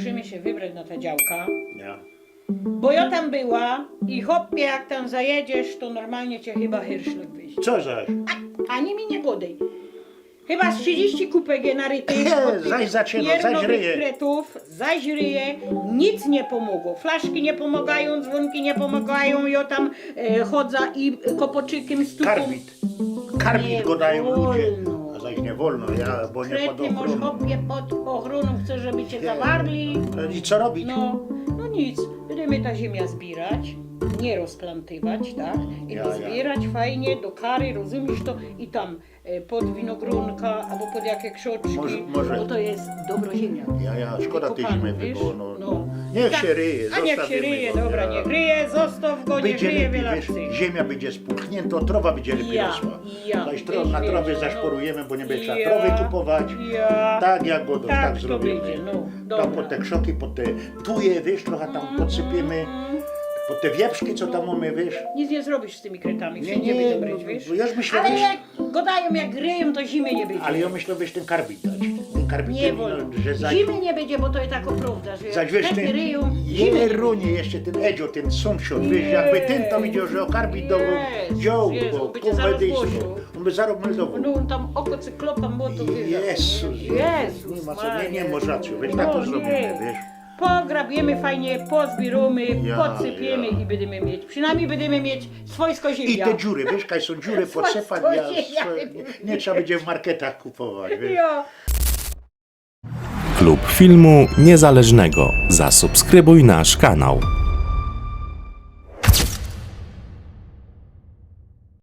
musimy się wybrać na te działka. Ja. Bo ja tam była i hopie, jak tam zajedziesz, to normalnie cię chyba hirszlek wyjść. Co zaś? Ani mi nie godej. Chyba z 30 kupek je narytych. Od tych zaś piernowych zaś ryje. kretów, zaś ryje. Nic nie pomogło. Flaszki nie pomagają, dzwonki nie pomagają. Ja tam e, chodzę i kopoczykiem stukam. Karbit Nie go dają ludzie. wolno. Wolno, ja, bo nie pod masz ochroną. hopie pod ochroną, chcę, żeby cię zawarli. I co robić? No, no nic, będziemy ta ziemia zbierać, nie rozplantywać, tak? I Ja, ja. zbierać fajnie do kary, rozumiesz to? I tam e, pod winogronka albo pod jakie krzoczki, Może- może- bo to jest dobro ziemia. Ja, ja, szkoda tej Wykopane, zimy by wiesz? było, no. Niech Tak. się ryje, A niech się ryje, go, dobra, niech ryje, zostaw go, niech ryje wiele ziemia będzie spuchnięta, trawa będzie lepiej Ja, rosła. ja, Zaś tro, na trawie no. zaśporujemy, bo nie będzie trzeba Ja, trawy kupować. ja. Tak jak go, tak, Tak, zrobimy. będzie, no, tam dobra. pod te krzoki, pod te tuje, wiesz, trochę tam podsypiemy. Mm, Pod te wieprzki, co tam mamy, wiesz. Nic nie zrobisz z tymi kretami, Nie, nie, będą no, wiesz? bo ja myślę, Ale wiesz- jak godają, jak ryją, to zimy nie będzie. Ale ja myślę, wiesz, ten karbit dać. Karbit, Nie wolno. no, że zaś... Zimy nie będzie, bo to jest taka prawda, że Zaś wiesz, ten ryją, zimy nie Jerunie jeszcze ten Edzio, ten sąsiad, wiesz, jakby ten tam widział, że o karbit do Jezus, wziął, Jezu, bo on by cię zaraz. On by zaraz meldował. No on tam oko cyklopa moto wyjechał. Jezus, Jezus nie ma co, nie, nie Maria. masz racji, wiesz, tak to No, zrobimy, nie. wiesz. Pograbiemy fajnie, pozbieramy, Ja, podsypiemy ja. i będziemy mieć, przynajmniej będziemy mieć swojsko I ziemia. te dziury, wiesz, kaj są dziury podsypać, ja, nie, nie trzeba będzie w marketach kupować, wiesz. Ja. Klub Filmu Niezależnego. Zasubskrybuj nasz kanał.